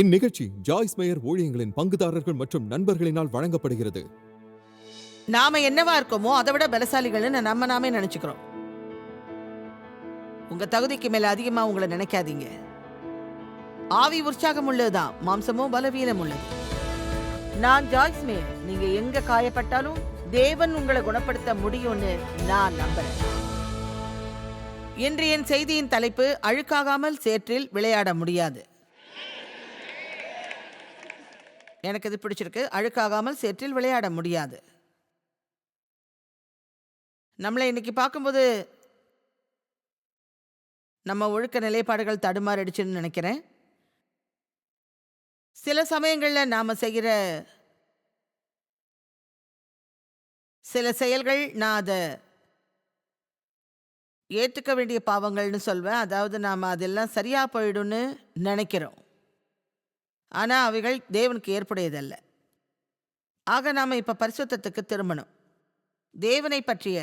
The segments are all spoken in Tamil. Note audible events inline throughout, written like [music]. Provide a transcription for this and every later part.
இந்நிகழ்ச்சி ஜாய்ஸ் மேயர் ஊழியங்களின் பங்குதாரர்கள் மற்றும் நண்பர்களினால் வழங்கப்படுகிறது. நாம என்னவா இருக்கோமோ அதை விட பலசாலிகள்னு நம்ம நாமே நினைச்சுக்கிறோம். உங்க தகுதிக்கு மேல அதிகமா உங்களை நினைக்காதீங்க. ஆவி உற்சாகம் உள்ளதுதான் மாம்சமும் பலவீனம் உள்ளது. நான் ஜாய்ஸ் மேயர் நீங்க எங்க காயப்பட்டாலும் தேவன் உங்களை குணப்படுத்த முடியும்னு நான் நம்புறேன். இன்றைய என் செய்தியின் தலைப்பு அழுக்காகாமல் சேற்றில் விளையாட முடியாது. எனக்கு இது பிடிச்சிருக்கு. அழுக்காகாமல் சேற்றில் விளையாட முடியாது. நம்மளை இன்னைக்கு பார்க்கும்போது நம்ம ஒழுக்க நிலைப்பாடுகள் தடுமாறிடுச்சுன்னு நினைக்கிறேன். சில சமயங்களில் நாம் செய்கிற சில செயல்கள் நான் அதை ஏற்றுக்க வேண்டிய பாவங்கள்னு சொல்வேன். அதாவது நாம் அதெல்லாம் சரியாக போயிடும்னு நினைக்கிறோம். ஆனால் அவைகள் தேவனுக்கு ஏற்புடையதல்ல. ஆக நாம் இப்போ பரிசுத்தத்துக்கு திரும்பணும். தேவனை பற்றிய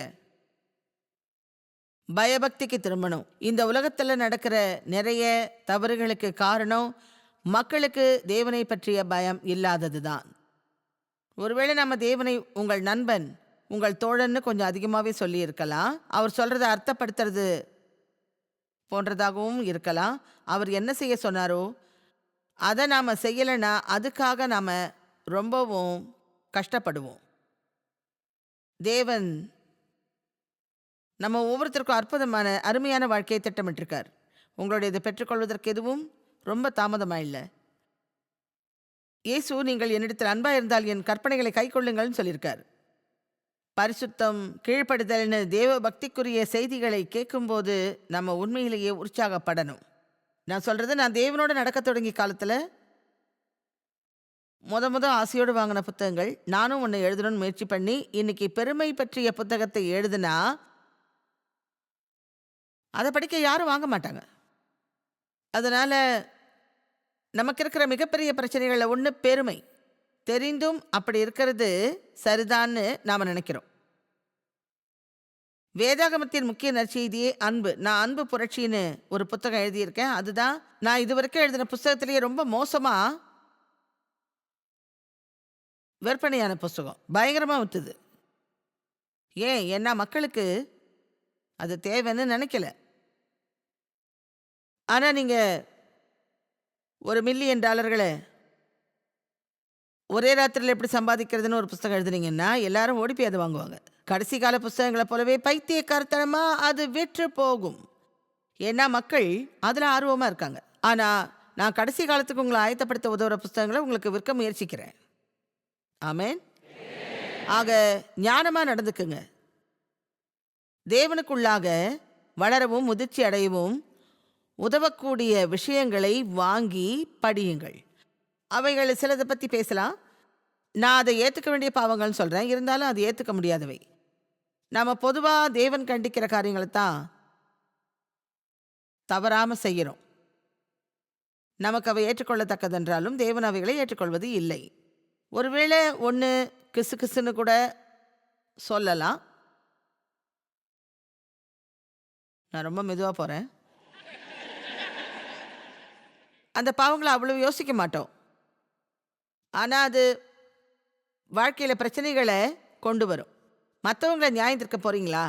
பயபக்திக்கு திரும்பணும். இந்த உலகத்தில் நடக்கிற நிறைய தவறுகளுக்கு காரணம் மக்களுக்கு தேவனை பற்றிய பயம் இல்லாதது தான் ஒருவேளை நம்ம தேவனை உங்கள் நண்பன் உங்கள் தோழன்னு கொஞ்சம் அதிகமாகவே சொல்லியிருக்கலாம். அவர் சொல்கிறத அர்த்தப்படுத்துறது போன்றதாகவும் இருக்கலாம். அவர் என்ன செய்ய சொன்னாரோ அதை நாம் செய்யலைன்னா அதுக்காக நாம் ரொம்பவும் கஷ்டப்படுவோம். தேவன் நம்ம ஒவ்வொருத்தருக்கும் அற்புதமான அருமையான வாழ்க்கையை திட்டமிட்டிருக்கார். உங்களுடைய இதை பெற்றுக்கொள்வதற்கு எதுவும் ரொம்ப தாமதமாக இல்லை. இயேசு நீங்கள் என்னிடத்தில் அன்பாக இருந்தால் என் கற்பனைகளை கைக்கொள்ளுங்கள்னு சொல்லியிருக்கார். பரிசுத்தம் கீழ்ப்படுதல்னு தேவ பக்திக்குரிய செய்திகளை கேட்கும்போது நம்ம உண்மையிலேயே உற்சாகப்படணும். நான் சொல்கிறது நான் தேவனோட நடக்க தொடங்கிய காலத்தில் முத முத ஆசையோடு வாங்கின புத்தகங்கள். நானும் ஒன்று எழுதணும்னு முயற்சி பண்ணி இன்னைக்கு பெருமை பற்றிய புத்தகத்தை எழுதுனா அதை படிக்க யாரும் வாங்க மாட்டாங்க. அதனால் நமக்கு இருக்கிற மிகப்பெரிய பிரச்சனைகளில் ஒன்று பெருமை. தெரிந்தும் அப்படி இருக்கிறது சரிதான்னு நாம் நினைக்கிறோம். வேதாகமத்தின் முக்கிய நற்செய்தியே அன்பு. நான் அன்பு புரட்சின்னு ஒரு புத்தகம் எழுதியிருக்கேன். அதுதான் நான் இதுவரைக்கும் எழுதின புஸ்தகத்திலேயே ரொம்ப மோசமாக விற்பனையான புஸ்தகம். பயங்கரமாக விற்றுது ஏன்? என்ன மக்களுக்கு அது தேவைன்னு நினைக்கல. ஆனால் நீங்கள் ஒரு மில்லியன் டாலர்களை ஒரே ராத்திரியில் எப்படி சம்பாதிக்கிறதுன்னு ஒரு புஸ்தகம் எழுதுனீங்கன்னா எல்லாரும் ஓடி போய் அதை வாங்குவாங்க. கடைசி கால புஸ்தகங்களை போலவே பைத்தியக்காரத்தனமாக அது விற்று போகும். ஏன்னா மக்கள் அதில் ஆர்வமாக இருக்காங்க. ஆனால் நான் கடைசி காலத்துக்கு உங்களை ஆயத்தப்படுத்த உதவுற புஸ்தகங்களை உங்களுக்கு விற்க முயற்சிக்கிறேன். ஆமேன். ஆக ஞானமாக நடந்துக்குங்க. தேவனுக்குள்ளாக வளரவும் முதிர்ச்சி அடையவும் உதவக்கூடிய விஷயங்களை வாங்கி படியுங்கள். அவைகள் சிலதை பற்றி பேசலாம். நான் அதை ஏற்றுக்க வேண்டிய பாவங்கள்னு சொல்கிறேன் இருந்தாலும் அது ஏற்றுக்க முடியாதவை. நாம் பொதுவாக தேவன் கண்டிக்கிற காரியங்களை தான் தவறாமல் செய்கிறோம் நமக்கு அவை ஏற்றுக்கொள்ளத்தக்கதென்றாலும் தேவன் அவைகளை ஏற்றுக்கொள்வது இல்லை. ஒருவேளை ஒன்று கிசு கிசுன்னு கூட சொல்லலாம். நான் ரொம்ப மெதுவாக போகிறேன் அந்த பாவங்களை அவ்வளோ யோசிக்க மாட்டோம். ஆனால் அது வாழ்க்கையில் பிரச்சனைகளை கொண்டு வரும். மற்றவங்கள நியாயம் திருக்க போகிறீங்களா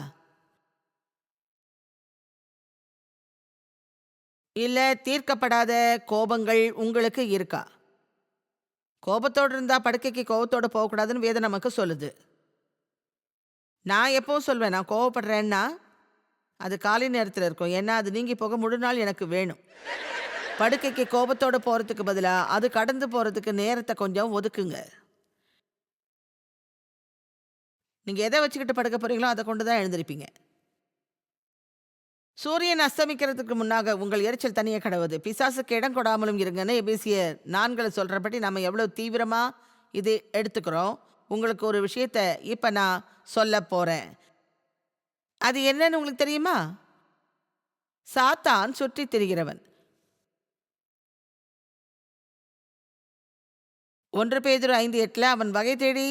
இல்லை தீர்க்கப்படாத கோபங்கள் உங்களுக்கு இருக்கா? கோபத்தோடு இருந்தால் படுக்கைக்கு கோபத்தோடு போகக்கூடாதுன்னு வேதம் நமக்கு சொல்லுது. நான் எப்பவும் சொல்வேன் நான் கோவப்படுறேன்னா அது காலை நேரத்தில் இருக்கும். ஏன்னா அது நீங்கி போக முழு நாள் எனக்கு வேணும். படுக்கைக்கு கோபத்தோடு போகிறதுக்கு பதிலாக அது கடந்து போகிறதுக்கு நேரத்தை கொஞ்சம் ஒதுக்குங்க. நீங்கள் எதை வச்சுக்கிட்டு படுக்க போகிறீங்களோ அதை கொண்டு தான் எழுந்திருப்பீங்க. சூரியன் அஸ்தமிக்கிறதுக்கு முன்னாக உங்கள் எரிச்சல் தனியே கடவுது. பிசாசுக்கு இடம் கொடாமலும் இருங்கன்னு எபிசிய நான்களை சொல்கிறபடி நம்ம எவ்வளோ தீவிரமாக இது எடுத்துக்கிறோம். உங்களுக்கு ஒரு விஷயத்த இப்போ நான் சொல்ல போகிறேன் அது என்னன்னு உங்களுக்கு தெரியுமா? சாத்தான் சுற்றி திரிகிறவன். ஒன்று பேதுரு ஐந்து எட்டில் அவன் வகை தேடி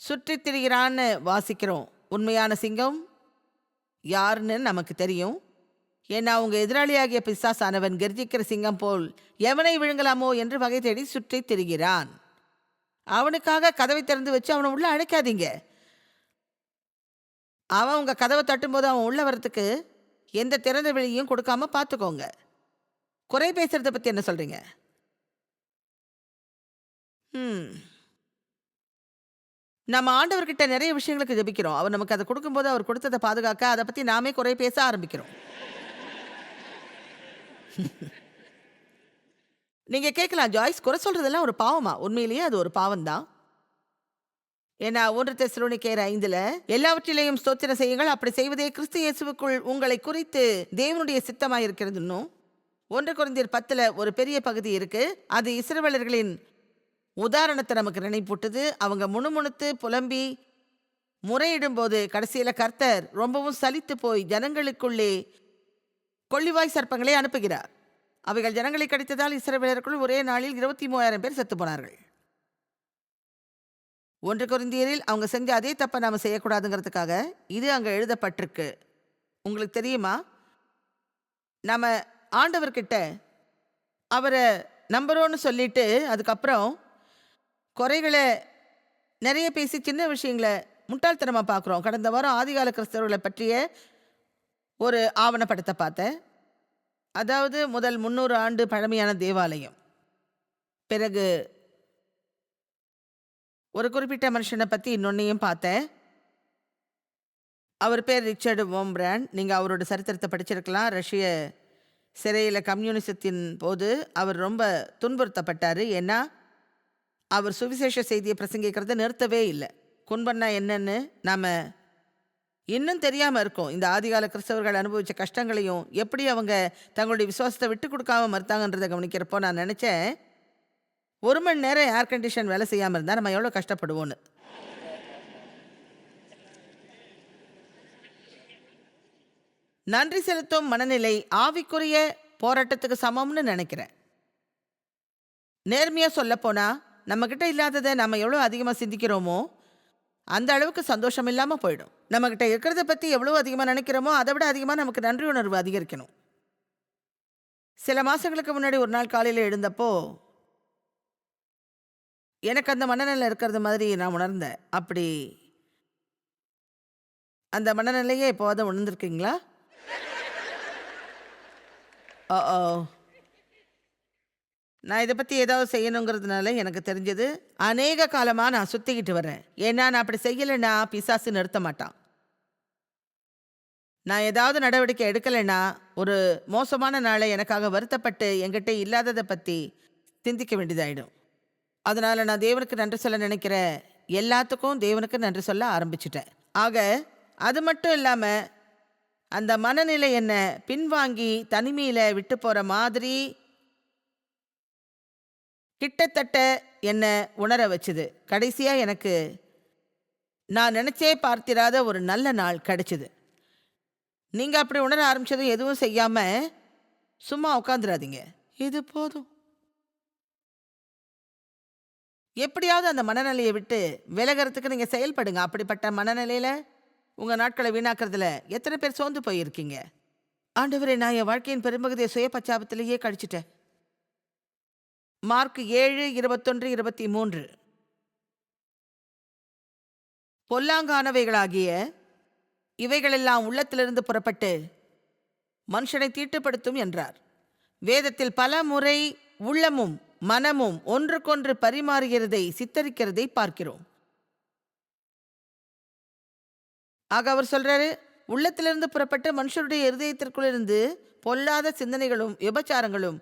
சுற்றித் திரிகிறான்னு வாசிக்கிறோம். உண்மையான சிங்கம் யாருன்னு நமக்கு தெரியும். ஏன்னா அவங்க எதிராளியாகிய பிசாசானவன் கர்ஜிக்கிற சிங்கம் போல் எவனை விழுங்கலாமோ என்று வகை தேடி சுற்றித் திரிகிறான். அவனுக்காக கதவை திறந்து வச்சு அவனை உள்ள அழைக்காதீங்க. அவன் உங்க கதவை தட்டும்போது அவன் உள்ள வரத்துக்கு எந்த திறந்த வெளியும் கொடுக்காம பார்த்துக்கோங்க குறை பேசுறத பத்தி என்ன சொல்றீங்க? ம் நம்ம ஆண்டவர்கிட்ட நிறைய விஷயங்களுக்கு ஜெபிக்கிறோம். அவர் நமக்கு அதை கொடுக்கும்போது அவர் கொடுத்ததை பாதுகாக்க அதை பற்றி நாமே குறை பேச ஆரம்பிக்கிறோம். [laughs] நீங்கள் கேட்கலாம் ஜாய்ஸ் குறை சொல்கிறதெல்லாம் ஒரு பாவமா? உண்மையிலேயே அது ஒரு பாவம் தான் ஏன்னா ஒன்று தெசலோனிக்கேர் ஐந்தில் எல்லாவற்றிலையும் ஸ்தோத்திரம் செய்யுங்கள் அப்படி செய்வதே கிறிஸ்து இயேசுவுக்குள் உங்களை குறித்து தேவனுடைய சித்தமாக இருக்கிறதுன்னும் ஒன்று குறைந்தர் பத்தில் ஒரு பெரிய பகுதி இருக்குது அது இஸ்ரவேலர்களின் உதாரணத்தை நமக்கு நினைப்பூட்டுது. அவங்க முணுமுணுத்து புலம்பி முறையிடும்போது கடைசியில் கர்த்தர் ரொம்பவும் சலித்து போய் ஜனங்களுக்குள்ளே கொள்ளிவாய் சர்ப்பங்களை அனுப்புகிறார். அவைகள் ஜனங்களை கடித்ததால் இஸ்ரவேலருக்குள் ஒரே நாளில் இருபத்தி மூவாயிரம் பேர் செத்து போனார்கள். ஒன்று குருந்தியரில் அவங்க செஞ்ச அதே தப்பை நாம் செய்யக்கூடாதுங்கிறதுக்காக இது அங்கே எழுதப்பட்டிருக்கு. உங்களுக்கு தெரியுமா? நம்ம ஆண்டவர்கிட்ட அவரை நம்பரோன்னு சொல்லிட்டு அதுக்கப்புறம் குறைகளை நிறைய பேசி சின்ன விஷயங்களை முட்டாள்தனமாக பார்க்குறோம். கடந்த வாரம் ஆதிகால கிறிஸ்தவர்களை பற்றிய ஒரு ஆவணப்படத்தை பார்த்தேன். அதாவது முதல் முந்நூறு ஆண்டு பழமையான தேவாலயம். பிறகு ஒரு குறிப்பிட்ட மனுஷனை பற்றி இன்னொன்னையும் பார்த்தேன். அவர் பேர் ரிச்சர்டு வோம்பிராண்ட் நீங்கள் அவரோட சரித்திரத்தை படிச்சிருக்கலாம். ரஷ்ய சிறையில் கம்யூனிசத்தின் போது அவர் ரொம்ப துன்புறுத்தப்பட்டார். ஏன்னா அவர் சுவிசேஷ செய்தியை பிரசங்கிக்கிறத நிறுத்தவே இல்லை. குன்பண்ணா என்னன்னு நாம் இன்னும் தெரியாமல் இருக்கோம். இந்த ஆதிகால கிறிஸ்தவர்கள் அனுபவித்த கஷ்டங்களையும் எப்படி அவங்க தங்களுடைய விசுவாசத்தை விட்டு கொடுக்காம மறுத்தாங்கன்றதை கவனிக்கிறப்போ நான் நினச்சேன் ஒரு மணி நேரம் ஏர் கண்டிஷன் வேலை செய்யாமல் இருந்தால் நம்ம எவ்வளோ கஷ்டப்படுவோன்னு நன்றி செலுத்தும் மனநிலை ஆவிக்குரிய போராட்டத்துக்கு சமம்னு நினைக்கிறேன். நேர்மையாக சொல்லப்போனால் நம்மக்கிட்ட இல்லாததை நம்ம எவ்வளோ அதிகமாக சிந்திக்கிறோமோ அந்த அளவுக்கு சந்தோஷம் இல்லாமல் போயிடும். நம்மக்கிட்ட இருக்கிறத பற்றி எவ்வளோ அதிகமாக நினைக்கிறோமோ அதை விட அதிகமாக நமக்கு நன்றி உணர்வு அதிகரிக்கணும். சில மாதங்களுக்கு முன்னாடி ஒரு நாள் காலையில் எழுந்தப்போ எனக்கு அந்த மனநிலை இருக்கிறது மாதிரி நான் உணர்ந்தேன். அப்படி அந்த மனநிலையே எப்போவாது உணர்ந்திருக்கீங்களா? ஓ ஓ நான் இதை பற்றி ஏதாவது செய்யணுங்கிறதுனால எனக்கு தெரிஞ்சது அநேக காலமாக நான் சுற்றிக்கிட்டு வரேன். ஏன்னா நான் அப்படி செய்யலைன்னா பிசாசு நிறுத்த மாட்டான். நான் ஏதாவது நடவடிக்கை எடுக்கலைன்னா ஒரு மோசமான நாளை எனக்காக வருத்தப்பட்டு என்கிட்ட இல்லாததை பற்றி சிந்திக்க வேண்டியதாயிடும். அதனால் நான் தேவனுக்கு நன்றி சொல்ல நினைக்கிற எல்லாத்துக்கும் தேவனுக்கு நன்றி சொல்ல ஆரம்பிச்சிட்டேன். ஆக அது மட்டும் இல்லாமல் அந்த மனநிலை என்ன பின்வாங்கி தனிமையில் விட்டு போகிற மாதிரி கிட்டத்தட்ட என்னை உணர வச்சுது. கடைசியாக எனக்கு நான் நினச்சே பார்த்திராத ஒரு நல்ல நாள் கிடைச்சிது. நீங்கள் அப்படி உணர ஆரம்பிச்சதும் எதுவும் செய்யாமல் சும்மா உட்காந்துடாதீங்க இது போதும். எப்படியாவது அந்த மனநிலையை விட்டு விலகிறதுக்கு நீங்கள் செயல்படுங்க. அப்படிப்பட்ட மனநிலையில் உங்கள் நாட்களை வீணாக்குறதுல எத்தனை பேர் சோர்ந்து போயிருக்கீங்க? ஆண்டவரே நான் என் வாழ்க்கையின் பெரும்பகுதியை சுய பச்சாபத்திலேயே கழிச்சிட்டேன். மார்க் ஏழு இருபத்தொன்று இருபத்தி மூன்று பொல்லாங்கானவைகளாகிய இவைகளெல்லாம் உள்ளத்திலிருந்து புறப்பட்டு மனுஷனை தீட்டுப்படுத்தும் என்றார். வேதத்தில் பல முறை உள்ளமும் மனமும் ஒன்றுக்கொன்று பரிமாறுகிறதை சித்தரிக்கிறதை பார்க்கிறோம். ஆக அவர் சொல்றாரு உள்ளத்திலிருந்து புறப்பட்டு மனுஷருடைய இருதயத்திற்குள்ளிருந்து பொல்லாத சிந்தனைகளும் விபச்சாரங்களும்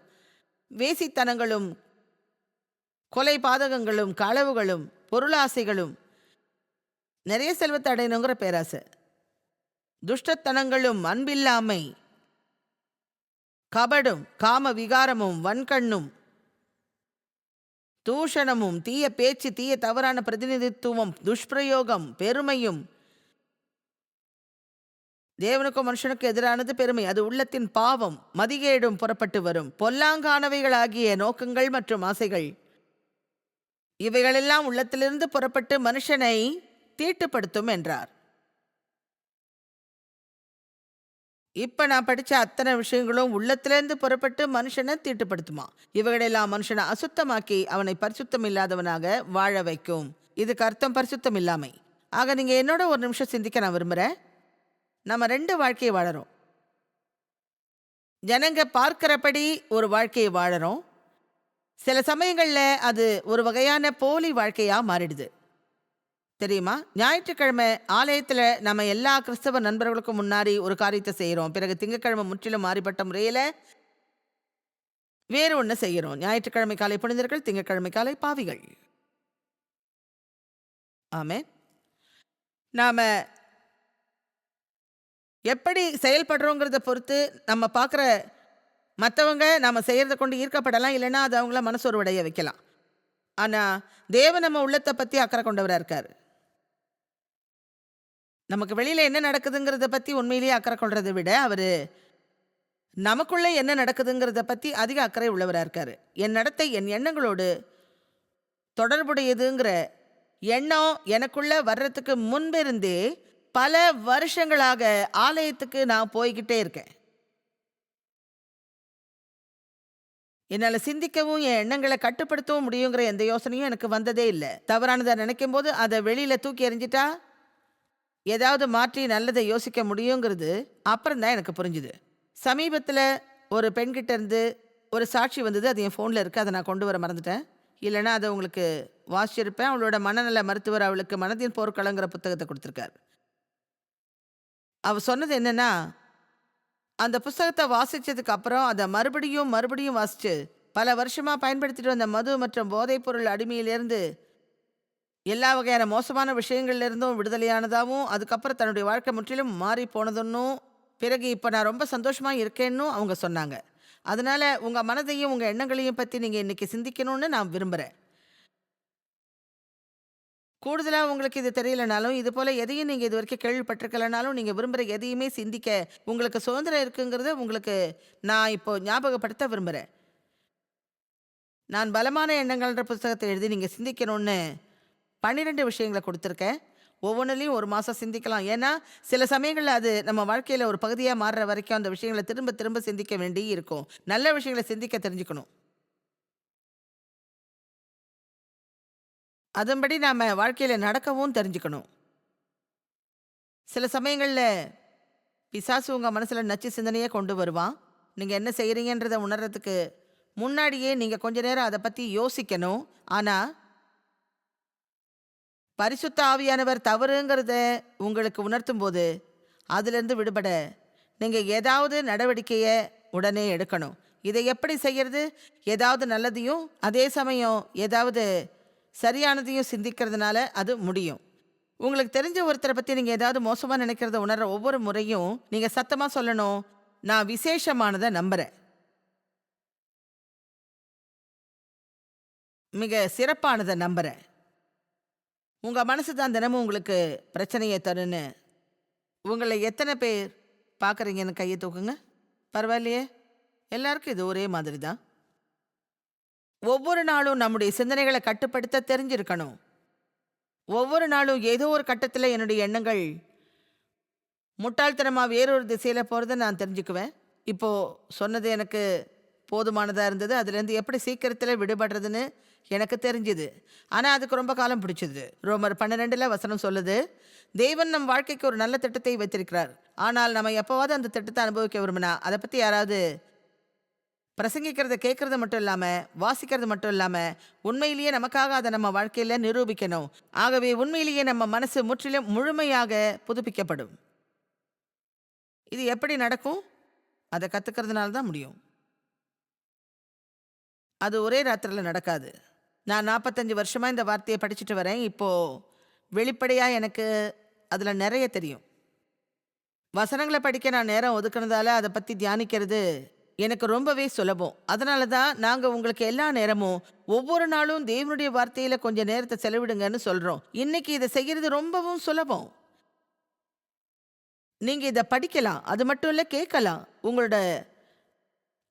வேசித்தனங்களும் கொலை பாதகங்களும் களவுகளும் பொருளாசைகளும் நிறைய செல்வத்தை அடையணுங்கிற பேராசை. துஷ்டத்தனங்களும் அன்பில்லாமை கபடும் காம விகாரமும் வன்கண்ணும் தூஷணமும் தீய பேச்சு தீய தவறான பிரதிநிதித்துவம் துஷ்பிரயோகம் பெருமையும் தேவனுக்கும் மனுஷனுக்கு எதிரானது பெருமை. அது உள்ளத்தின் பாவம் மதிகேடும் புறப்பட்டு வரும். பொல்லாங்கானவைகளாகிய நோக்கங்கள் மற்றும் ஆசைகள். இவைகளெல்லாம் உள்ளத்திலிருந்து புறப்பட்டு மனுஷனை தீட்டுப்படுத்தும் என்றார். இப்ப நான் படிச்ச அத்தனை விஷயங்களும் உள்ளத்திலேருந்து புறப்பட்டு மனுஷனை தீட்டுப்படுத்துமா? இவைகளெல்லாம் மனுஷனை அசுத்தமாக்கி அவனை பரிசுத்தம் இல்லாதவனாக வாழ வைக்கும். இதுக்கு அர்த்தம் பரிசுத்தம் இல்லாமை. ஆக நீங்க என்னோட ஒரு நிமிஷம் சிந்திக்க நான் விரும்புறேன். நம்ம ரெண்டு வாழ்க்கையை வாழறோம். ஜனங்க பார்க்கிறபடி ஒரு வாழ்க்கையை வாழறோம். சில சமயங்கள்ல அது ஒரு வகையான போலி வாழ்க்கையா மாறிடுது. தெரியுமா? ஞாயிற்றுக்கிழமை ஆலயத்தில் நம்ம எல்லா கிறிஸ்தவ நண்பர்களுக்கும் முன்னாடி ஒரு காரியத்தை செய்கிறோம் பிறகு திங்கக்கிழமை முற்றிலும் மாறிப்பட்ட முறையில் வேறு ஒன்று செய்கிறோம். ஞாயிற்றுக்கிழமை காலை புனிதர்கள் திங்கக்கிழமை காலை பாவிகள். ஆமே நாம் எப்படி செயல்படுறோங்கிறத பொறுத்து நம்ம பார்க்குற மற்றவங்க நாம் செய்கிறத கொண்டு ஈர்க்கப்படலாம் இல்லைன்னா அது அவங்கள மனசோர்வடைய வைக்கலாம். ஆனால் தேவன் நம்ம உள்ளத்தை பற்றி அக்கறை கொண்டவராக இருக்கார். நமக்கு வெளியில் என்ன நடக்குதுங்கிறத பற்றி உண்மையிலேயே அக்கறை கொள்றதை விட அவர் நமக்குள்ளே என்ன நடக்குதுங்கிறத பற்றி அதிக அக்கறை உள்ளவராக இருக்கார். என் நடத்தை என் எண்ணங்களோடு தொடர்புடையதுங்கிற எண்ணம் எனக்குள்ளே வர்றதுக்கு முன்பிருந்தே பல வருஷங்களாக ஆலயத்துக்கு நான் போய்கிட்டே இருக்கேன். என்னால் சிந்திக்கவும் என் எண்ணங்களை கட்டுப்படுத்தவும் முடியுங்கிற எந்த யோசனையும் எனக்கு வந்ததே இல்லை. தவறானதை நினைக்கும் போது அதை வெளியில் தூக்கி எறிஞ்சிட்டா ஏதாவது மாற்றி நல்லதை யோசிக்க முடியுங்கிறது அப்புறம் தான் எனக்கு புரிஞ்சுது. சமீபத்தில் ஒரு பெண்கிட்ட இருந்து ஒரு சாட்சி வந்தது அது என் ஃபோனில் இருக்குது அதை நான் கொண்டு வர மறந்துட்டேன். இல்லைன்னா அதை உங்களுக்கு வாசிச்சிருப்பேன். அவளோட மனநல மருத்துவர் அவளுக்கு மனதின் போர்க்களங்கிற புத்தகத்தை கொடுத்துருக்காரு. அவ சொன்னது என்னன்னா அந்த புஸ்தகத்தை வாசித்ததுக்கு அப்புறம் அதை மறுபடியும் மறுபடியும் வாசிச்சு. பல வருஷமாக பயன்படுத்திட்டு வந்த மது மற்றும் போதைப்பொருள் அடிமையிலிருந்து எல்லா வகையான மோசமான விஷயங்கள்லேருந்தும் விடுதலையானதாகவும் அதுக்கப்புறம் தன்னுடைய வாழ்க்கை முற்றிலும் மாறி போனதுன்னும் பிறகு இப்போ நான் ரொம்ப சந்தோஷமாக இருக்கேன்னும் அவங்க சொன்னாங்க. அதனால் உங்கள் மனதையும் உங்கள் எண்ணங்களையும் பற்றி நீங்கள் இன்றைக்கி சிந்திக்கணும்னு நான் விரும்புகிறேன் கூடுதலாக உங்களுக்கு இது தெரியலனாலும் இது போல் எதையும் நீங்கள் இது வரைக்கும் கேள்விப்பட்டிருக்கலனாலும் நீங்கள் விரும்புகிற எதையுமே சிந்திக்க உங்களுக்கு சுதந்திரம் இருக்குங்கிறத உங்களுக்கு நான் இப்போது ஞாபகப்படுத்த விரும்புகிறேன் நான் பலமான எண்ணங்கள்ன்ற புத்தகத்தை எழுதி நீங்கள் சிந்திக்கணும்னு பன்னிரெண்டு விஷயங்களை கொடுத்துருக்கேன். ஒவ்வொன்றுலையும் ஒரு மாதம் சிந்திக்கலாம். ஏன்னா சில சமயங்களில் அது நம்ம வாழ்க்கையில் ஒரு பகுதியாக மாறுற வரைக்கும் அந்த விஷயங்களை திரும்ப திரும்ப சிந்திக்க வேண்டி இருக்கும் நல்ல விஷயங்களை சிந்திக்க தெரிஞ்சுக்கணும். அதன்படி நாம் வாழ்க்கையில் நடக்கவும் தெரிஞ்சுக்கணும். சில சமயங்களில் பிசாசு உங்கள் மனசில் நச்சு சிந்தனையே கொண்டு வருவான். நீங்கள் என்ன செய்கிறீங்கன்றதை உணர்றதுக்கு முன்னாடியே நீங்கள் கொஞ்ச நேரம் அதை பற்றி யோசிக்கணும். ஆனால் பரிசுத்த ஆவியானவர் தவறுங்கிறத உங்களுக்கு உணர்த்தும் போது அதிலிருந்து விடுபட நீங்கள் ஏதாவது நடவடிக்கையை உடனே எடுக்கணும். இதை எப்படி செய்யறது? ஏதாவது நல்லதையும் அதே சமயம் ஏதாவது சரியானதையும் சிந்திக்கிறதுனால அது முடியும். உங்களுக்கு தெரிஞ்ச ஒருத்தரை பற்றி நீங்கள் ஏதாவது மோசமாக நினைக்கிறத உணர்ற ஒவ்வொரு முறையும் நீங்கள் சத்தமாக சொல்லணும். நான் விசேஷமானதை நம்புகிறேன் மிக சிறப்பானதை நம்புகிறேன் உங்கள் மனசு தான் தினமும் உங்களுக்கு பிரச்சனையை தருன்னு உங்களை எத்தனை பேர் பார்க்குறீங்கன்னு கையை தூக்குங்க. பரவாயில்லையே. எல்லாருக்கும் இது ஒரே மாதிரி தான் ஒவ்வொரு நாளும் நம்முடைய சிந்தனைகளை கட்டுப்படுத்த தெரிஞ்சிருக்கணும். ஒவ்வொரு நாளும் ஏதோ ஒரு கட்டத்தில் என்னுடைய எண்ணங்கள் முட்டாள்தனமாக வேறொரு திசையில் போகிறத நான் தெரிஞ்சுக்குவேன். இப்போது சொன்னது எனக்கு போதுமானதாக இருந்தது. அதுலேருந்து எப்படி சீக்கிரத்தில் விடுபடுறதுன்னு எனக்கு தெரிஞ்சுது. ஆனால் அதுக்கு ரொம்ப காலம் பிடிச்சது. ரோமர் பன்னிரெண்டில் வசனம் சொல்லுது தெய்வன் நம் வாழ்க்கைக்கு ஒரு நல்ல திட்டத்தை வைத்திருக்கிறார். ஆனால் நம்ம எப்போவாவது அந்த திட்டத்தை அனுபவிக்க விரும்பினா அதை பற்றி யாராவது பிரசங்கிக்கிறத கேட்கறது மட்டும் இல்லாமல் வாசிக்கிறது மட்டும் இல்லாமல் உண்மையிலேயே நமக்காக அதை நம்ம வாழ்க்கையில் நிரூபிக்கணும். ஆகவே உண்மையிலேயே நம்ம மனசு முற்றிலும் முழுமையாக புதுப்பிக்கப்படும். இது எப்படி நடக்கும்? அதை கற்றுக்கிறதுனால தான் முடியும். அது ஒரே ராத்திரியில் நடக்காது. நான் நாற்பத்தஞ்சு வருஷமாக இந்த வார்த்தையை படிச்சுட்டு வரேன். இப்போது வெளிப்படையாக எனக்கு அதில் நிறைய தெரியும். வசனங்களை படிக்க நான் நேரம் ஒதுக்குனதால அதை பற்றி தியானிக்கிறது எனக்கு ரொம்பவே சுலபம். அதனால தான் நாங்கள் உங்களுக்கு எல்லா நேரமும் ஒவ்வொரு நாளும் தேவனுடைய வார்த்தையில் கொஞ்சம் நேரத்தை செலவிடுங்கன்னு சொல்கிறோம் இன்னைக்கு இதை செய்கிறது ரொம்பவும் சுலபம். நீங்கள் இதை படிக்கலாம். அது மட்டும் இல்லை கேட்கலாம். உங்களோட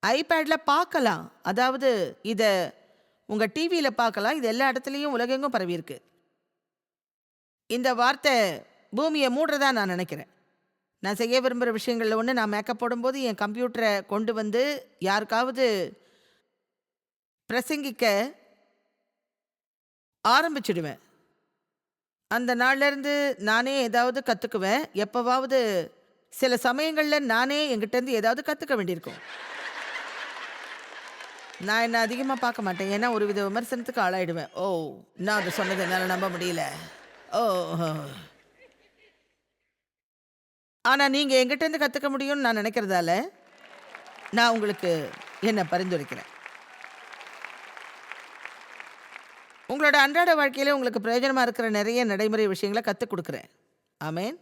ஐபேடில் பார்க்கலாம். அதாவது இதை உங்கள் டிவியில் பார்க்கலாம். இது எல்லா இடத்துலையும் உலகெங்கும் பரவியிருக்கு. இந்த வார்த்தை பூமியை மூடுறதா நான் நினைக்கிறேன். நான் செய்ய விரும்புகிற விஷயங்களில் ஒன்று நான் மேக்கப் போடும்போது என் கம்ப்யூட்டரை கொண்டு வந்து யாருக்காவது பிரசங்கிக்க ஆரம்பிச்சிடுவேன். அந்த நாள்லேருந்து நானே ஏதாவது கற்றுக்குவேன் எப்போவாவது சில சமயங்களில் நானே எங்கிட்டேருந்து ஏதாவது கற்றுக்க வேண்டியிருக்கும். நான் என்ன அதிகமாக பார்க்க மாட்டேன். ஏன்னா ஒரு வித விமர்சனத்துக்கு ஆளாயிடுவேன். ஓ நான் அதை சொன்னது என்னால் நம்ப முடியல. ஓ. ஆனால் நீங்கள் எங்கிட்டேருந்து கற்றுக்க முடியும்னு நான் நினைக்கிறதால நான் உங்களுக்கு என்ன பரிந்துரைக்கிறேன். உங்களோட அன்றாட வாழ்க்கையில் உங்களுக்கு பிரயோஜனமாக இருக்கிற நிறைய நடைமுறை விஷயங்களை கற்றுக் கொடுக்குறேன். ஆமேன்.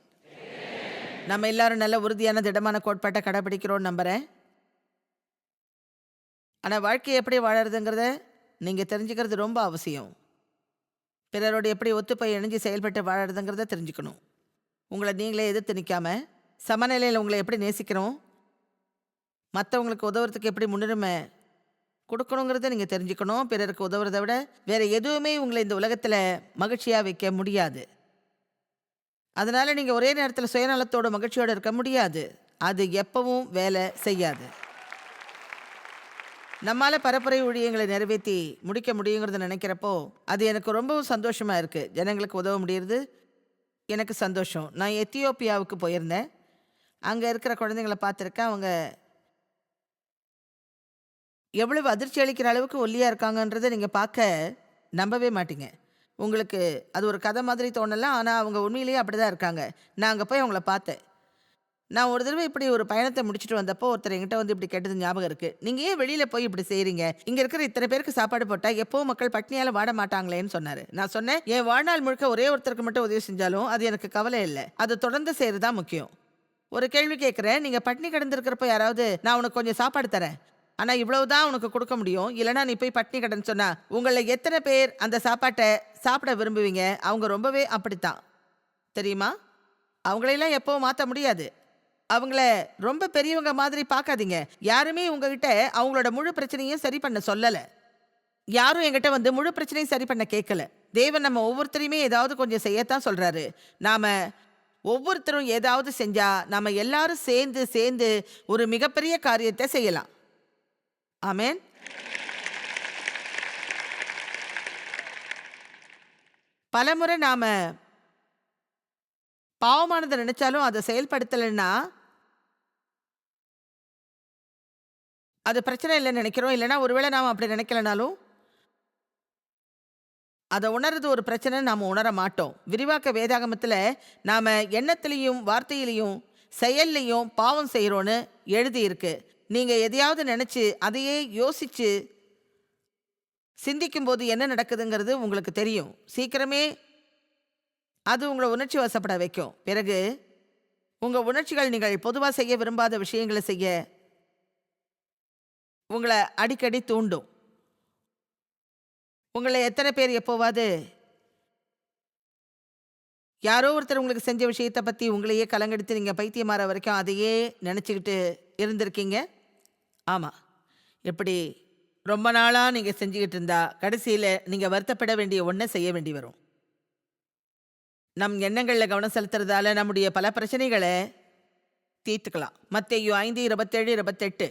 நம்ம எல்லாரும் நல்ல உறுதியான திடமான கோட்பாட்டை கடைபிடிக்கிறோம்னு நம்புகிறேன் ஆனால் வாழ்க்கையை எப்படி வாழறதுங்கிறத நீங்கள் தெரிஞ்சுக்கிறது ரொம்ப அவசியம். பிறரோடு எப்படி ஒத்துப்போய் இணைஞ்சு செயல்பட்டு வாழறதுங்கிறத தெரிஞ்சுக்கணும். உங்களை நீங்களே எதிர்த்து நிற்காமல் சமநிலையில் உங்களை எப்படி நேசிக்கிறோம்? மற்றவங்களுக்கு உதவுறதுக்கு எப்படி முன்னுரிமை கொடுக்கணுங்கிறத நீங்கள் தெரிஞ்சுக்கணும். பிறருக்கு உதவுறதை விட வேறு எதுவுமே உங்களை இந்த உலகத்தில் மகிழ்ச்சியாக வைக்க முடியாது. அதனால் நீங்கள் ஒரே நேரத்தில் சுயநலத்தோட மகிழ்ச்சியோடு இருக்க முடியாது. அது எப்பவும் வேலை செய்யாது. நம்மால் பரப்புரை ஊழியங்களை நிறைவேற்றி முடிக்க முடியுங்கிறத நினைக்கிறப்போ அது எனக்கு ரொம்பவும் சந்தோஷமாக இருக்குது ஜனங்களுக்கு உதவ முடியறது எனக்கு சந்தோஷம். நான் எத்தியோப்பியாவுக்கு போயிருந்தேன். அங்கே இருக்கிற குழந்தைங்களை பார்த்துருக்கேன் அவங்க எவ்வளவு அதிர்ச்சி அளிக்கிற அளவுக்கு ஒல்லியாக இருக்காங்கன்றதை நீங்கள் பார்க்க நம்பவே மாட்டீங்க. உங்களுக்கு அது ஒரு கதை மாதிரி தோணலாம் ஆனால் அவங்க உண்மையிலேயே அப்படி தான் இருக்காங்க. நான் அங்கே போய் அவங்கள பார்த்தேன். நான் ஒரு தடவை இப்படி ஒரு பயணத்தை முடிச்சுட்டு வந்தப்போ ஒருத்தர் எங்கிட்ட வந்து இப்படி கேட்டது ஞாபகம் இருக்குது நீங்கள் ஏன் வெளியில் போய் இப்படி செய்கிறீங்க இங்கே இருக்கிற இத்தனை பேருக்கு சாப்பாடு போட்டால் எப்போவும் மக்கள் பட்னியால் வாட மாட்டாங்களேன்னு சொன்னார். நான் சொன்னேன் என் வாழ்நாள் முழுக்க ஒரே ஒருத்தருக்கு மட்டும் உதவி செஞ்சாலும் அது எனக்கு கவலை இல்லை. அது தொடர்ந்து செய்கிறது தான் முக்கியம். ஒரு கேள்வி கேட்குறேன் நீங்கள் பட்னி கிடந்திருக்கிறப்ப யாராவது நான் உனக்கு கொஞ்சம் சாப்பாடு தரேன். ஆனால் இவ்வளவு தான் உனக்கு கொடுக்க முடியும். இல்லைனா நீ போய் பட்னி கடன் சொன்னா உங்களில் எத்தனை பேர் அந்த சாப்பாட்டை சாப்பிட விரும்புவீங்க? அவங்க ரொம்பவே அப்படித்தான். தெரியுமா? அவங்களையெல்லாம் எப்போவும் மாற்ற முடியாது. அவங்கள ரொம்ப பெரியவங்க மாதிரி பார்க்காதீங்க யாருமே உங்ககிட்ட அவங்களோட முழு பிரச்சனையும் சரி பண்ண சொல்லலை. யாரும் என்கிட்ட வந்து முழு பிரச்சனையும் சரி பண்ண கேட்கல தேவன் நம்ம ஒவ்வொருத்தரையுமே ஏதாவது கொஞ்சம் செய்யத்தான் சொல்கிறாரு நாம் ஒவ்வொருத்தரும் ஏதாவது செஞ்சா நம்ம எல்லாரும் சேர்ந்து சேர்ந்து ஒரு மிகப்பெரிய காரியத்தை செய்யலாம். ஆமேன். பலமுறை நாம பாவமானதை நினைச்சாலும் அதை செயல்படுத்தலைன்னா அது பிரச்சனை இல்லைன்னு நினைக்கிறோம். இல்லைன்னா ஒருவேளை நாம் அப்படி நினைக்கலனாலும் அதை உணர்றது ஒரு பிரச்சனை நாம் உணர மாட்டோம். விரிவாக்க வேதாகமத்தில் நாம் எண்ணத்துலேயும் வார்த்தையிலையும் செயல்லையும் பாவம் செய்கிறோன்னு எழுதியிருக்கு. நீங்கள் எதையாவது நினச்சி அதையே யோசித்து சிந்திக்கும்போது என்ன நடக்குதுங்கிறது உங்களுக்கு தெரியும். சீக்கிரமே அது உங்களை உணர்ச்சி வசப்பட வைக்கும். பிறகு உங்கள் உணர்ச்சிகள் நீங்கள் பொதுவாக செய்ய விரும்பாத விஷயங்களை செய்ய உங்களை அடிக்கடி தூண்டும். உங்களை எத்தனை பேர் எப்போவாது யாரோ ஒருத்தர் உங்களுக்கு செஞ்ச விஷயத்தை பற்றி உங்களையே கலங்கெடுத்து நீங்கள் பைத்தியமாற வரைக்கும் அதையே நினச்சிக்கிட்டு இருந்திருக்கீங்க? ஆமாம் இப்படி ரொம்ப நாளாக நீங்கள் செஞ்சுக்கிட்டு இருந்தா கடைசியில் நீங்கள் வருத்தப்பட வேண்டிய ஒன்றை செய்ய வேண்டி வரும். நம் எண்ணங்களில் கவனம் செலுத்துறதால நம்முடைய பல பிரச்சனைகளை தீர்த்துக்கலாம். மற்ற ஐந்து இருபத்தேழு இருபத்தெட்டு.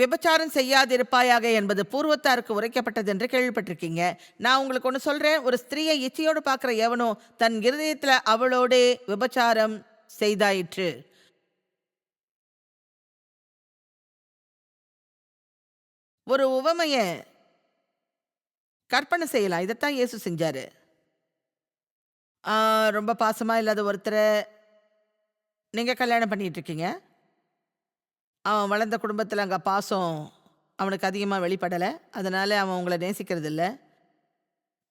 விபச்சாரம் செய்யாதிருப்பாயாக என்பது பூர்வத்தாருக்கு உரைக்கப்பட்டது என்று கேள்விப்பட்டிருக்கீங்க. நான் உங்களுக்கு ஒன்று சொல்கிறேன் ஒரு ஸ்திரீயை இச்சையோடு பார்க்குற எவனோ தன் இருதயத்தில் அவளோடே விபச்சாரம் செய்தாயிற்று. ஒரு உவமைய கற்பனை செய்யலாம். இதைத்தான் இயேசு செஞ்சார். ரொம்ப பாசமாக இல்லாத ஒருத்தரை நீங்கள் கல்யாணம் பண்ணிகிட்ருக்கீங்க இருக்கீங்க. அவன் வளர்ந்த குடும்பத்தில் அங்கே பாசம் அவனுக்கு அதிகமாக வெளிப்படலை. அதனால் அவன் உங்களை நேசிக்கிறது இல்லை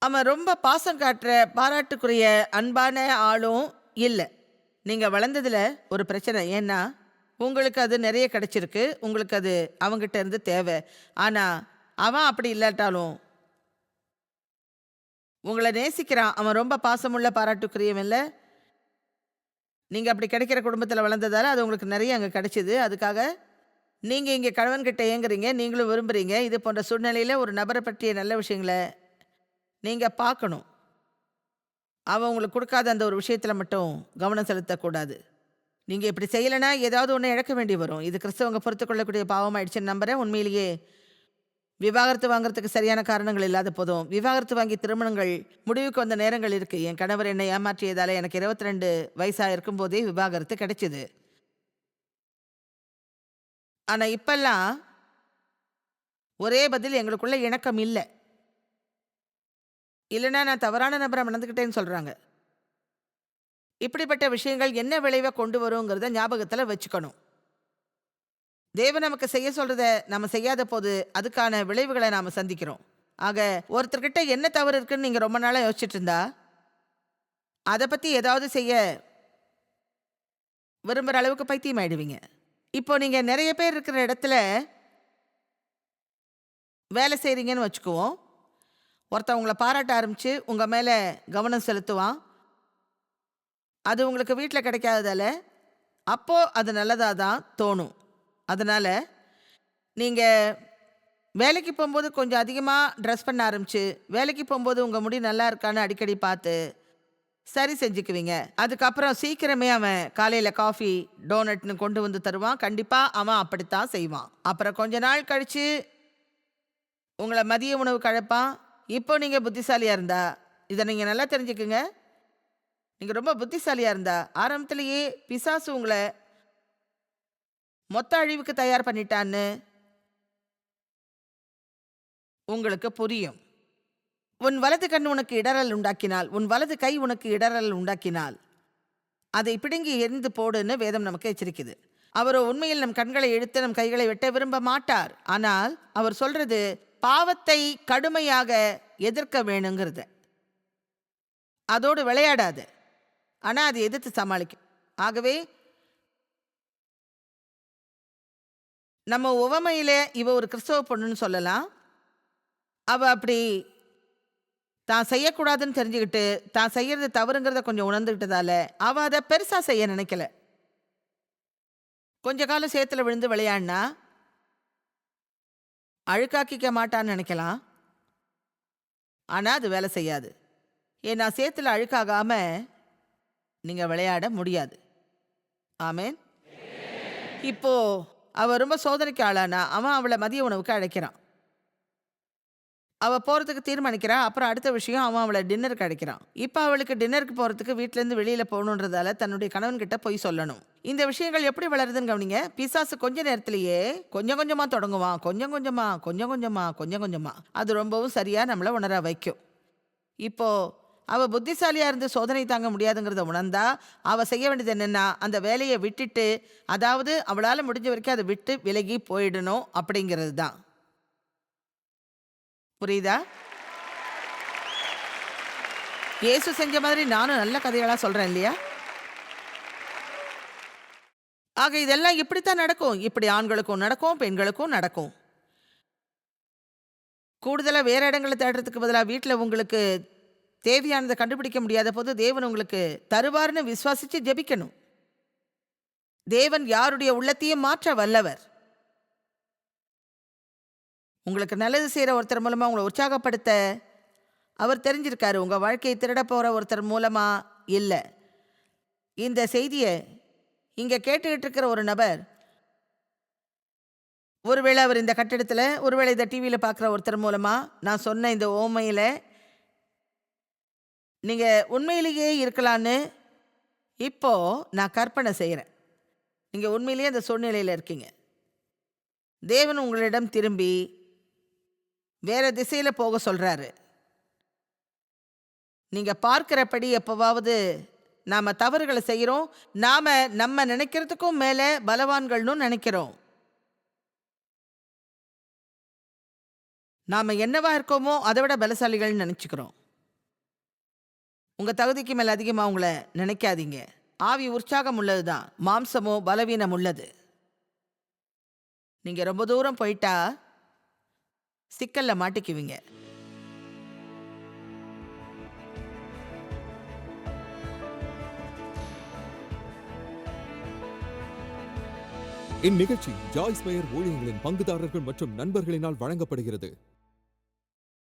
அவன் ரொம்ப பாசம் காட்டுற பாராட்டுக்குரிய அன்பான ஆளும் இல்லை. நீங்கள் வளர்ந்ததில் ஒரு பிரச்சனை. ஏன்னா உங்களுக்கு அது நிறைய கிடச்சிருக்கு. உங்களுக்கு அது அவங்ககிட்ட இருந்து தேவை. ஆனால் அவன் அப்படி இல்லாட்டாலும் உங்களை நேசிக்கிறான். அவன் ரொம்ப பாசமுள்ள பாராட்டுக்குரியவன் இல்லை. நீங்கள் அப்படி கிடைக்கிற குடும்பத்தில் வளர்ந்ததால் அது உங்களுக்கு நிறைய அங்கே கிடைச்சிது. அதுக்காக நீங்கள் இங்கே கணவன்கிட்ட ஏங்குறீங்க நீங்களும் விரும்புகிறீங்க இது போன்ற சூழ்நிலையில் ஒரு நபரை பற்றிய நல்ல விஷயங்களை நீங்கள் பார்க்கணும். அவன் உங்களுக்கு கொடுக்காத அந்த ஒரு விஷயத்தில் மட்டும் கவனம் செலுத்தக்கூடாது. நீங்கள் இப்படி செய்யலைன்னா ஏதாவது ஒன்று இழக்க வேண்டி வரும். இது கிறிஸ்தவங்க பொறுத்து கொள்ளக்கூடிய பாவம் ஆயிடுச்சுன்னு நம்புறேன். உண்மையிலேயே விவாகரத்து வாங்குறதுக்கு சரியான காரணங்கள் இல்லாத போதும் விவாகரத்து வாங்கி திருமணங்கள் முடிவுக்கு வந்த நேரங்கள் இருக்கு. என் கணவர் என்னை ஏமாற்றியதால எனக்கு 22 ரெண்டு வயசா இருக்கும்போதே விவாகரத்து கிடைச்சிது. ஆனா இப்பெல்லாம் ஒரே பதில் எங்களுக்குள்ள இணக்கம் இல்லை. இல்லைன்னா நான் தவறான நபரை மணந்துக்கிட்டேன்னு சொல்றாங்க. இப்படிப்பட்ட விஷயங்கள் என்ன விளைவை கொண்டு வருங்கிறத ஞாபகத்தில் வச்சுக்கணும். தேவன் நமக்கு செய்ய சொல்றத நம்ம செய்யாத போது அதுக்கான விளைவுகளை நாம சந்திக்கிறோம். ஆக ஒருத்தர்கிட்ட என்ன தவறு இருக்குன்னு நீங்க ரொம்ப நாளாக யோசிச்சுட்டு இருந்தா அதை பத்தி ஏதாவது செய்ய விரும்புகிற அளவுக்கு பைத்தியம் ஆயிடுவீங்க. இப்போ நீங்க நிறைய பேர் இருக்கிற இடத்துல வேலை செய்கிறீங்கன்னு வச்சுக்குவோம். ஒருத்தன் உங்களை பாராட்ட ஆரம்பித்து உங்கள் மேலே கவனம் செலுத்துவான். அது உங்களுக்கு வீட்டில் கிடைக்காததால் அப்போது அது நல்லதாக தான் தோணும். அதனால் நீங்கள் வேலைக்கு போகும்போது கொஞ்சம் அதிகமாக ட்ரெஸ் பண்ண ஆரம்பிச்சு வேலைக்கு போகும்போது உங்கள் முடி நல்லா இருக்கான்னு அடிக்கடி பார்த்து சரி செஞ்சுக்குவீங்க. அதுக்கப்புறம் சீக்கிரமே அவன் காலையில் காஃபி டோனட்னு கொண்டு வந்து தருவான். கண்டிப்பாக அவன் அப்படித்தான் செய்வான். அப்புறம் கொஞ்ச நாள் கழித்து உங்களை மதிய உணவு கழப்பான். இப்போ நீங்கள் புத்திசாலியாக இருந்தா இதை நீங்கள் நல்லா தெரிஞ்சுக்குங்க. நீங்கள் ரொம்ப புத்திசாலியாக இருந்தா ஆரம்பத்திலேயே பிசாசு உங்களை மொத்த அழிவுக்கு தயார் பண்ணிட்டான்னு உங்களுக்கு புரியும். உன் வலது கண் உனக்கு இடறல் உண்டாக்கினால் உன் வலது கை உனக்கு இடரல் உண்டாக்கினால் அதை பிடுங்கி எரிந்து போடுன்னு வேதம் நமக்கு எச்சரிக்குது. அவரோ உண்மையில் நம் கண்களை இழுத்து நம் கைகளை வெட்ட விரும்ப மாட்டார். ஆனால் அவர் சொல்றது பாவத்தை கடுமையாக எதிர்க்க வேணுங்கிறது. அதோடு விளையாடாது. ஆனா அது எதிர்த்து சமாளிக்கும். ஆகவே நம்ம உவமையில் இவ ஒரு கிறிஸ்தவ பொண்ணுன்னு சொல்லலாம். அவ அப்படி தான் செய்யக்கூடாதுன்னு தெரிஞ்சுக்கிட்டு தான் செய்யறது தவறுங்கிறத கொஞ்சம் உணர்ந்துக்கிட்டதால அவ அதை பெருசாக செய்ய நினைக்கல. கொஞ்ச காலம் சேத்துல விழுந்து விளையாடினா அழுக்காக்கிக்க மாட்டான்னு நினைக்கலாம். ஆனால் அது வேலை செய்யாது. ஏன்னா சேத்துல அழுக்காகாம நீங்கள் விளையாட முடியாது. ஆமேன். இப்போ அவள் ரொம்ப சோதனைக்கு ஆளானா? அவன் அவளை மதிய உணவுக்கு அழைக்கிறான். அவள் போகிறதுக்கு தீர்மானிக்கிறா. அப்புறம் அடுத்த விஷயம் அவன் அவளை டின்னருக்கு அழைக்கிறான். இப்போ அவளுக்கு டின்னருக்கு போகிறதுக்கு வீட்டிலேருந்து வெளியில் போகணுன்றதால தன்னுடைய கணவன்கிட்ட போய் சொல்லணும். இந்த விஷயங்கள் எப்படி வளருதுன்னு கவனிங்க. பிசாசு கொஞ்ச நேரத்திலேயே கொஞ்சம் கொஞ்சமாக தொடங்குவான். கொஞ்சம் கொஞ்சமாக கொஞ்சம் கொஞ்சமாக கொஞ்சம் கொஞ்சமாக அது ரொம்பவும் சரியாக நம்மளை உணர வைக்கும். இப்போது அவள் புத்திசாலியாக இருந்து சோதனை தாங்க முடியாதுங்கிறத உணர்ந்தா அவள் செய்ய வேண்டியது என்னென்னா அந்த வேலையை விட்டுட்டு அதாவது அவளால் முடிஞ்ச வரைக்கும் அதை விட்டு விலகி போயிடணும் அப்படிங்கிறது தான் புரியுதா? இயேசு செஞ்ச மாதிரி நானும் நல்ல கதைகளாக சொல்கிறேன் இல்லையா? ஆக இதெல்லாம் இப்படித்தான் நடக்கும். இப்படி ஆண்களுக்கும் நடக்கும் பெண்களுக்கும் நடக்கும். கூடுதலாக வேறு இடங்களை தேடுறதுக்கு பதிலாக வீட்டில் உங்களுக்கு தேவையானதை கண்டுபிடிக்க முடியாத போது தேவன் உங்களுக்கு தருவார்னு விசுவாசித்து ஜெபிக்கணும். தேவன் யாருடைய உள்ளத்தையும் மாற்ற வல்லவர். உங்களுக்கு நல்லது செய்கிற ஒருத்தர் மூலமாக உங்களை உற்சாகப்படுத்த அவர் தெரிஞ்சிருக்காரு. உங்கள் வாழ்க்கையை திருட போகிற ஒருத்தர் மூலமாக இல்லை. இந்த செய்தியை இங்கே கேட்டுக்கிட்டு இருக்கிற ஒரு நபர் ஒருவேளை அவர் இந்த கட்டிடத்தில் ஒருவேளை இந்த டிவியில் பார்க்குற ஒருத்தர் மூலமாக நான் சொன்ன இந்த ஓமையில் நீங்கள் உண்மையிலேயே இருக்கலான்னு இப்போது நான் கற்பனை செய்கிறேன் நீங்கள் உண்மையிலேயே அந்த சூழ்நிலையில் இருக்கீங்க. தேவன் உங்களிடம் திரும்பி வேற திசையில் போக சொல்கிறாரு நீங்கள் பார்க்குறபடி எப்போவாவது நாம் தவறுகளை செய்கிறோம். நாம் நம்ம நினைக்கிறதுக்கும் மேலே பலவான்கள்னு நினைக்கிறோம். நாம் என்னவா இருக்கோமோ அதை விட பலசாலிகள்னு நினச்சிக்கிறோம். உங்கள் தகுதிக்கு மேலே அதிகமாக உங்களை நினைக்காதீங்க. ஆவி உற்சாகம் உள்ளது தான் மாம்சமோ பலவீனம் உள்ளது. நீங்கள் ரொம்ப தூரம் போயிட்டா சிக்கலில் மாட்டிக்குவீங்க. இந்நிகழ்ச்சி ஜாய்ஸ் மேயர் ஊழியங்களின் பங்குதாரர்கள் மற்றும் நண்பர்களினால் வழங்கப்படுகிறது.